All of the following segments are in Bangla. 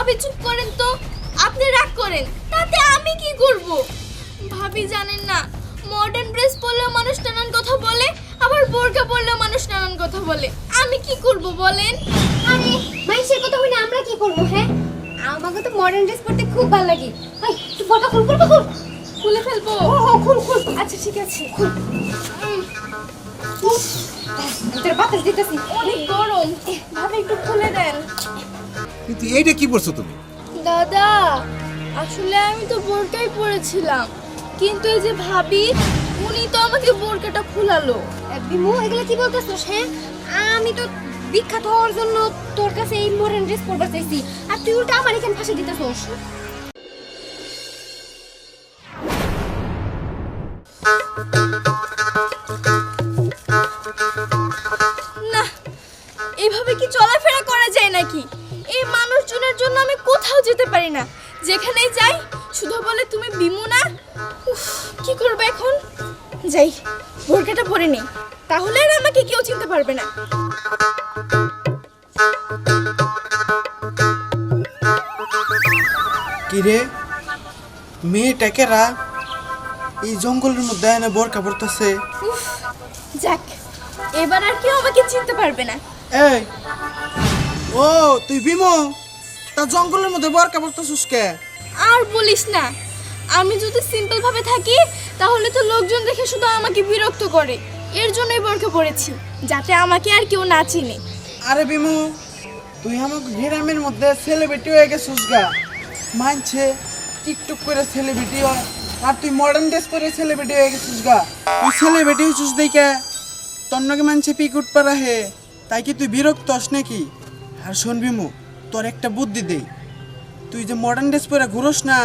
ভাবি চুপ করেন তো। আপনি রাগ করেন তাতে আমি কি করব? ভাবি জানেন না মডার্ন ড্রেস পরলেও মানুষ নানান কথা বলে আবার বোরকা পরলেও মানুষ নানান কথা বলে। আমি কি করব বলেন? আরে ভাই সে কথা হইলে আমরা কি করব হ্যাঁ? আমাকে তো মডার্ন ড্রেস পরতে খুব ভালো লাগে। ভাই তুই বড়টা খুল খুল খুল খুলে। ফেলব। ও ও খুল খুল। আচ্ছা ঠিক আছে। খুল। তোর বাতাস দিতেছি। অনেক গরম। ভাবি একটু খুলে দেন। কিন্তু এইটা কি পড়ছো তুমি? দাদা আসলে আমি তো বোরকাই পড়েছিলাম কিন্তু এই যে ভাবি উনি তো আমাকে বোরকাটা খুলালো। বিমু এগুলো কি বলতেছস সে? আমি তো বিখ্যাত হওয়ার জন্য তোর কাছে এই মডার্ন ড্রেস পরবার চাইছি। আর তুই উল্টা আমার এখানে ফাঁসি দিতেছস। যেতে পারি না। যেখানেই যাই শুধু বলে তুমি বিমু না? উফ, কি করব এখন? যাই বোরকাটা পরে নেই। তাহলে আর আমাকে কেউ চিনতে পারবে না। কিরে? মেয়েটা কেরা? এই জঙ্গলের মধ্যে এনে বোরকা পড়তেছে উফ, যাক এবার আর কেউ আমাকে চিনতে পারবে না। এই ও তুই বিমো? তা জঙ্গলের মধ্যে বোরকা পড়তেছিস কে? আর বলিস না। আমি যদি সিম্পল ভাবে থাকি তাহলে তো লোকজন দেখে শুধু আমাকে বিরক্ত করে। এর জন্যই বোরকা পড়েছি যাতে আমাকে আর কেউ না চিনে। আরে বিমু তুই আমাকে গ্রামের মধ্যে সেলিব্রিটি হয়ে গেছিস গা। মানছে টিকটক করে সেলিব্রিটি হয় আর তুই মডার্ন ড্রেস করে সেলিব্রিটি হয়ে গেছিস গা। তুই সেলিব্রিটি হয়েছিস দেখে তোর নাকি মানছে পিকুট পারা হে তাই কি তুই বিরক্ত হস নাকি? আর শোন বিমু তোর একটা বুদ্ধি দেই। তুই যে মডার্ন ড্রেস পরে ঘুরোস না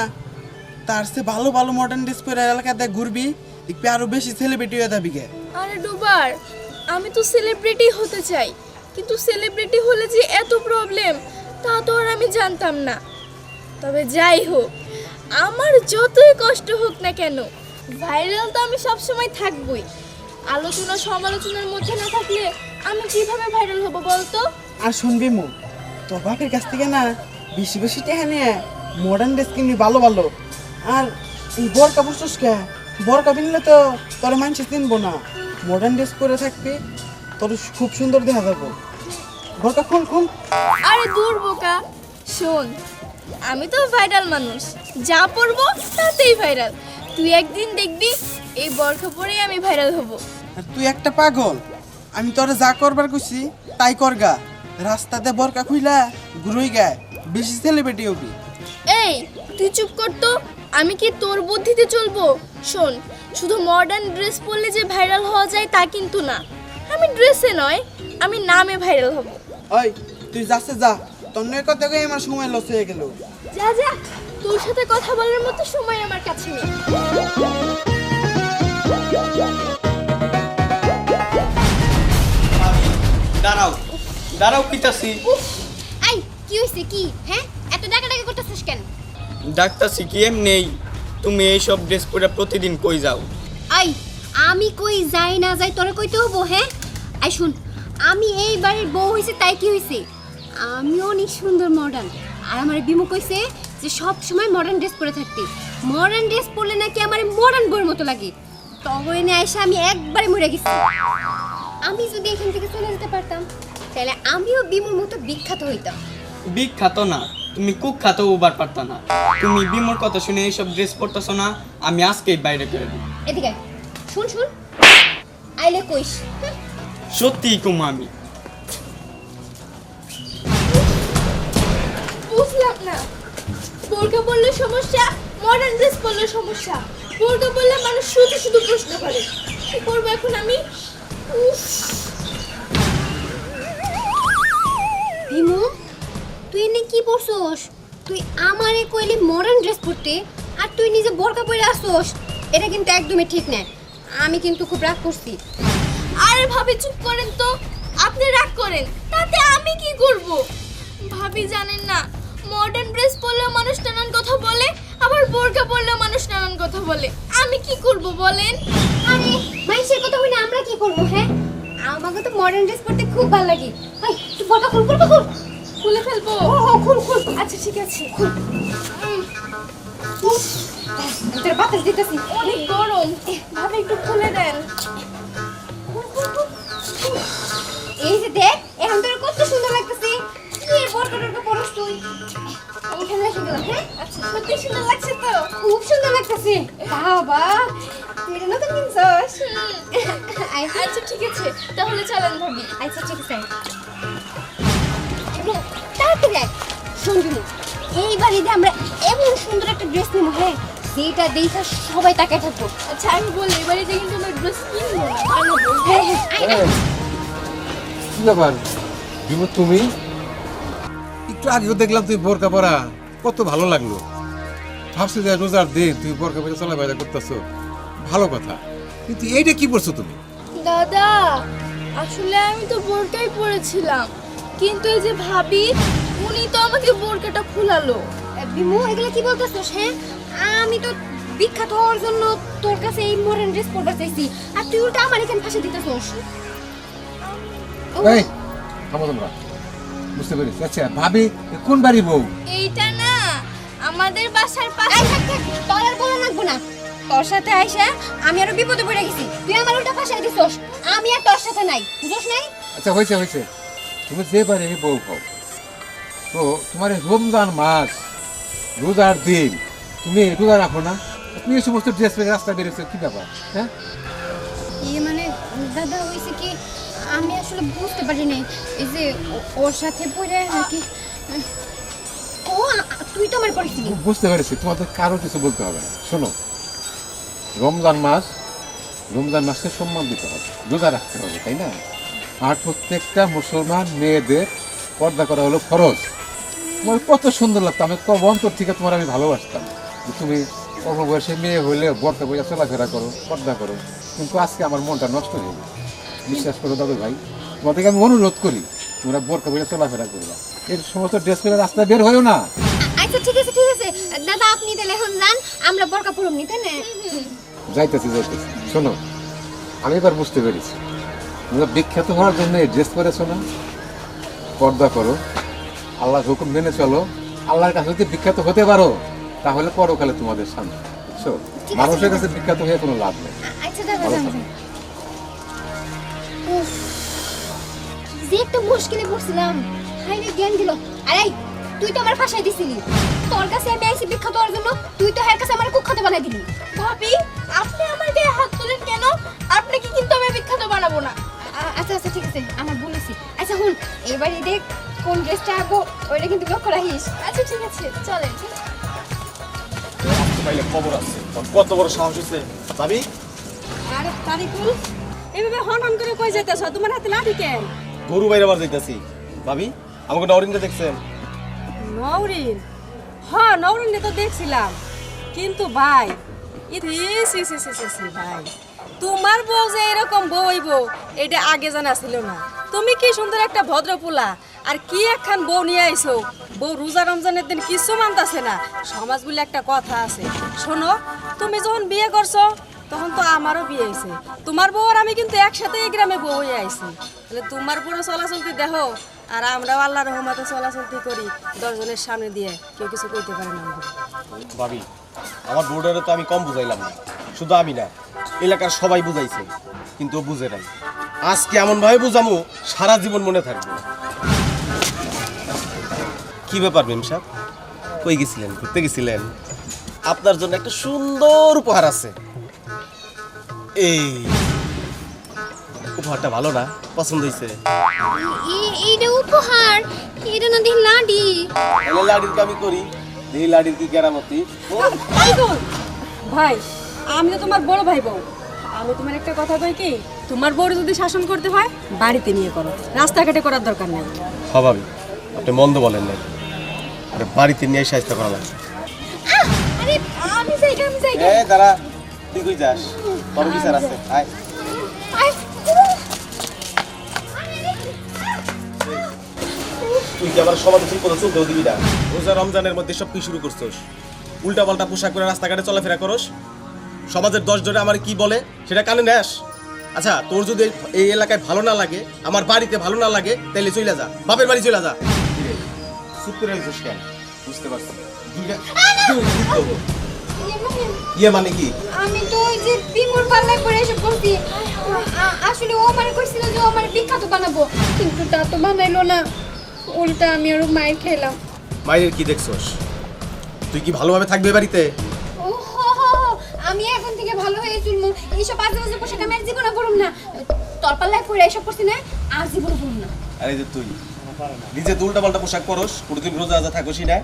তার সে ভালো ভালো মডার্ন ড্রেস পরে এলাকাতে ঘুরবি দেখবি আরও বেশি সেলিব্রিটি হয়ে যাবি গে। আরে ডুবার আমি তো সেলিব্রিটি হতে চাই কিন্তু সেলিব্রিটি হলে যে এত প্রবলেম তা তো আর আমি জানতাম না। তবে যাই হোক আমার যতই কষ্ট হোক না কেন ভাইরাল তো আমি সব সময় থাকবই। আলোচনা সমালোচনার মধ্যে না থাকলে আমি কীভাবে ভাইরাল হব বলতো? আর শুনবি মু তোর বাপের কাছ থেকে না বেশি বেশি টেহা নিয়ে মডার্ন ড্রেস কিনবি ভালো ভালো। আর এই বরকা বুঝছিস কে? বরকা কিনলে তো তোর মানুষ চিনবো না। মডার্ন ড্রেস পরে থাকবি তোর খুব সুন্দর দেখা যাব। বরকা খুন খুন। আরে দূর বোকা। শোন আমি তো ভাইরাল মানুষ। যা পড়ব তাতেই ভাইরাল তুই একদিন দেখবি এই বরখা পরেই আমি ভাইরাল হব। আর তুই একটা পাগল। আমি তোরে যা করবার খুশি তাই করগা। রাস্তাতে বরকা খুইলা ঘুরুই গায় বেশি সেলিব্রিটি হবি। এই তুই চুপ কর তো আমি কি তোর বুদ্ধিতে চলবো? শোন শুধু মডার্ন ড্রেস পরলে যে ভাইরাল হওয়া যায় তা কিন্তু না। আমি ড্রেসে নয় আমি নামে ভাইরাল হব। ওই তুই যাচ্ছে যা তোর নয় কথা কই আমার সময় লস হয়ে গেল। যা যা তোর সাথে কথা বলার মতো সময় আমার কাছে নেই। দাঁড়াও দাঁড়াও পিতাসি আই কি হইছে কি? হ্যাঁ? এত ডাকা ডাকা করতেছিস কেন? ডাক্তারছি কি নেই তুমি এইসব ড্রেস পরে প্রতিদিন কই যাও? আই আমি কই যাই না যাই তোরে কইতে হব হ্যাঁ? আই শুন আমি এই বাড়ির বউ হইছে তাই কি হইছে? আমিও অনেক সুন্দর মডার্ন আর আমার বিমু কইছে যে সব সময় মডার্ন ড্রেস পরে থাকতে। মডার্ন ড্রেস পরলে নাকি আমার মডার্ন বউয়ের মতো লাগে। তবে এনে এসে আমি একবারে মরে গেছি। আমি যদি এখান থেকে চলে যেতে পারতাম তাহলে আমিও বিমুর মতো বিখ্যাত হইতাম। বিখ্যাত না তুমি কুখ্যাত উবার পারতা না। তুমি বিমুর কথা শুনে এইসব ড্রেস পরতেছো না আমি আজকেই বাইরে করে দিই। এদিকে আয়। শুন শুন। আইলে কইস। হুঁ। সত্যিই কুমা আমি। বুঝলাম না। বোরকা পরলে সমস্যা মডার্ন ড্রেস পরলে সমস্যা। বোরকা পরলে মানুষ শুধু শুধু প্রশ্ন করে কি করব এখন আমি? উফ। ভীমু তুই এনে কি পরছস? তুই আমারে কইলি মডার্ন ড্রেস পরতে আর তুই নিজে বোরকা পরে আসছস। এটা কিন্তু একদমই ঠিক না। আমি কিন্তু খুব রাগ করছি। আরে ভাবি চুপ করেন তো। আপনি রাগ করেন। তাতে আমি কি করব? ভাবি জানেন না মডার্ন ড্রেস পরলেও মানুষ নানান কথা বলে আবার বোরকা পরলেও মানুষ নানান কথা বলে। আমি কি করব বলেন? আরে মাইসের কথা হইলে আমরা কি করব হ্যাঁ? আমাকে তো মডার্ন ড্রেস পরতে খুব ভালো লাগে। তুই বোরকা খুল খুল খুল খুলে ফেলব। ও খুল খুল। আচ্ছা ঠিক আছে তোর বাতাস দিতেছি। অনেক গরম। ভাবে একটু খুলে দেন। এই যে দেখ এখন তোর কত সুন্দর লাগতেছে। কি এর বরকা টরকা পরস তুই। এখানে রেখে দিলাম হ্যাঁ? আচ্ছা সত্যি সুন্দর লাগছে তো। খুব সুন্দর লাগতেছে। বাবা নতুন কিনছস আচ্ছা আচ্ছা ঠিক আছে। তাহলে চলেন ভাবি। আচ্ছা ঠিক আছে। আমরা এমন সুন্দর একটা ড্রেস নিবো হ্যাঁ? যেটা দেখা সবাই তাকায় থাকব। আচ্ছা আমি বলি এবারে যে কিন্তু আমরা ড্রেস কিনবো না বানাবো হ্যাঁ হ্যাঁ। কি ব্যাপার? তুমি? একটু আগেও দেখলাম তুমি বোরকা পরা। কত ভালো লাগল। ভাবছি যে রোজার দিন তুমি বোরকা পরে চলাফেরা করতেছো। ভালো কথা। কিন্তু এইটা কি পড়ছো তুমি? দাদা আসলে আমি তো বোরকাই পরেছিলাম কিন্তু এই যে ভাবি উনি তো আমাকে বোরকাটা খুলালো। বিমু এগুলো কি বলতেছিস হ্যাঁ আমি তো বিখ্যাত হওয়ার জন্য তোর কাছে এই মডার্ন ড্রেস পরবার চাইছি। আর তুই উল্টা আমার এখানে ফাঁসে দিতেছিস। এই থামো তোমরা। বুঝতে পেরেছি। আচ্ছা ভাবি এ কোন বাড়ি বউ? এইটা না আমাদের বাসার পাশে আই থাক থাক তোর আর বলা লাগবো না। তোর সাথে আইসা আমি আরও বিপদে পড়ে গেছি। তুই আমার উল্টা ফাঁসাই দিছস। আমি আর তোর সাথে নাই। বুঝছ নাই? আচ্ছা হয়েছে হয়েছে। তুমি যে বাড়ি বউ হও তো তোমার রমজান মাস রোজার দিন তুমি রোজা রাখো না? তুমি এই সমস্ত ড্রেস পরে রাস্তা বেরোছো কি ব্যাপার? হ্যাঁ? ইয়ে মানে দাদা হয়েছে কি আমি আসলে বুঝতে পারি নাই। এই যে ওর সাথে পড়ে নাকি? ও তুই তো আমার পরিস্থিতি বুঝতে পেরেছি তোমাদের কারও কিছু বলতে হবে না। শোনো রমজান মাস, রমজান মাসকে সম্মান দিতে হবে, রোজা রাখতে হবে, তাই না? আর প্রত্যেকটা মুসলমান, মেয়েদের পর্দা করা হলো ফরজ। তোমার কত সুন্দর লাগতো, আমি কব অন্তর থেকে তোমার আমি ভালোবাসতাম। তুমি অল্প বয়সে মেয়ে হইলে বর্তা বইয়া চলাফেরা করো, পর্দা করো, কিন্তু আজকে আমার মনটা নষ্ট হয়ে গেল বিশ্বাস করো দাদু ভাই তোমাদেরকে আমি অনুরোধ করি, তোমরা বোরকা বইয়া চলাফেরা করবা এর সমস্ত ড্রেস করে রাস্তায় বের হয়েও না। আচ্ছা ঠিক আছে ঠিক আছে। দাদা, আপনি তাহলে এখন যান। আমরা বরকা পরম নিতে না? যাইতেছি যাইতেছি। শোনো আমি এবার বুঝতে পেরেছি। তোমরা বিখ্যাত হওয়ার জন্য ড্রেস করেছ না? পর্দা করো আল্লাহর হুকুম মেনে চলো। আল্লাহর কাছে যদি বিখ্যাত হতে পারো তাহলে পরকালে তোমাদের শান্তি বুঝছ? মানুষের কাছে বিখ্যাত হয়ে কোনো লাভ নেই। আচ্ছা যে একটা মুশকিলে পড়ছিলাম হাই রে জ্ঞান দিল। আরে তুই তো আমার ফাঁসাই দিছিলি। তোর কাছে আমি আইসি বিখ্যাত হওয়ার জন্য তুই তো হ্যার কাছে আমার কুখ্যাত বানাই দিলি। ভাবি আপনি আমার গায়ে হাত তোলেন কেন? আপনাকে কিন্তু আমি বিখ্যাত বানাবো না। আচ্ছা আচ্ছা ঠিক আছে আমার বলেছি আচ্ছা হুন এবারে দেখ কোন ড্রেসটা আঁকবো ওইটা কিন্তু লক্ষ্য রাখিস। আচ্ছা ঠিক আছে চলেন পাইলে খবর আছে। তোর কত বড় সাহস হয়েছে। যাবি আরে তারিকুল এভাবে হন হন করে কই যাইতেছ? তোমার হাতে লাঠি কেন? গরু বাইরে বার যাইতাছি। ভাবি আমাকে নরিনকে দেখছেন? নওরিন। হ নওরিন তো দেখছিলাম। কিন্তু ভাই ইতি সি সি সি সি সি ভাই। তোমার বউ যে এরকম বউ হইব, এটা আগে জানা ছিল না। তুমি কি সুন্দর একটা ভদ্র পোলা আর কি একখান বউ নিয়ে আইছো? বউ রোজা রমজানের দিন কিছু মানতাছে না। সমাজ বলে একটা কথা আছে। শোনো, তুমি যখন বিয়ে করছ, তখন তো আমারও বিয়ে হয়েছে তোমার বউ আর আমি কিন্তু একসাথে এই গ্রামে বউ হয়ে আইছি। তাহলে তোমার পুরো চলাচলতি দেখো? আর আমরাও আল্লাহ রহমতে চলাচলতি করি দশজনের সামনে দিয়ে। কেউ কিছু কইতে পারে না ভাবি, আমার বোর্ডারে তো আমি কম বুঝাইলাম না। শুধু আমি না, এলাকার সবাই বুঝাইছে, কিন্তু বুঝে নাই। আজকে এমন ভাবে বুঝামু, সারা জীবন মনে থাকবে। কি ব্যাপার মেম সাহেব? কই গেছিলেন, ঘুরতে গেছিলেন? আপনার জন্য একটা সুন্দর উপহার আছে। এই উপহারটা ভালো না পছন্দ হয়েছে এই- এইটা উপহার? এটা না দিন লাডি। তাহলে লাডির কামি করি। এই লাডির কি কেরামতি। ভাই আমি তো তোমার বড় ভাই বউ। আমি তোমার একটা কথা কই কি? তোমার বউর যদি শাসন করতে হয় বাড়িতে নিয়ে করো। রাস্তাঘাটে করার দরকার নেই। স্বাভাবিক আপনি মন্দ বলেন নাই। আরে বাড়িতে নিয়ে সাহায্য করা লাগবে। আরে আমি যাই আমি যাই এ দাঁড়া তুই কই যাস? বড় বিচার আছে আয়। তুই কি আমার সমাজে ঠিক মতো চলতেও দিবি না? রোজা রমজানের মধ্যে সব কি শুরু করছস? উল্টা পাল্টা পোশাক পরে রাস্তাঘাটে চলাফেরা করস? সমাজের দশ জনে আমার কি বলে সেটা কানে নেস। আচ্ছা তোর যদি এই এলাকায় ভালো না লাগে আমার বাড়িতে ভালো না লাগে তাহলে চলে যা বাপের বাড়ি চলে যা। চুপ করে আছিস কেন? বুঝতে পারছি। দুইটা ইয়ে মানে কি? আমি তো ওই যে বিমুর পাল্লায় পরে এসে করছি আসলে ও মানে কইছিল যে ও আমার বিখ্যাত বানাবো কিন্তু তা তো বানাইলো না। উল্টা আমি আরও মায়ের খেলাম। মায়ের কি দেখছস? তুই কি ভালোভাবে থাকবে বাড়িতে? ও হো হো হো, আমি এখন থেকে ভালো হয়ে চলবো। এইসব আজে বাজে পোশাক আমি আর জীবনে পরুম না। পাল্লায় পরে এসব করছি না আর জীবনে পরুম না। আরে যে তুই নিজে তো উল্টা পাল্টা পোশাক পরস কোনোদিন রোজা রাজা থাকোসই না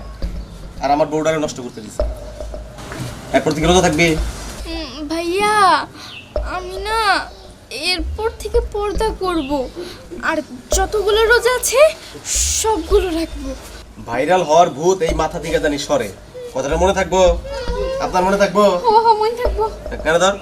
আর আমার বউডারে নষ্ট করতে দিস। এরপর থেকে রোজা থাকবি? ভাইয়া আমি না এরপর থেকে পর্দা করব। আর যতগুলো রোজা আছে সবগুলো রাখব। ভাইরাল হওয়ার ভূত এই মাথা থেকে জানি সরে। কথাটা মনে থাকব? আপনার মনে থাকব? মনে থাকব। কেন ধর?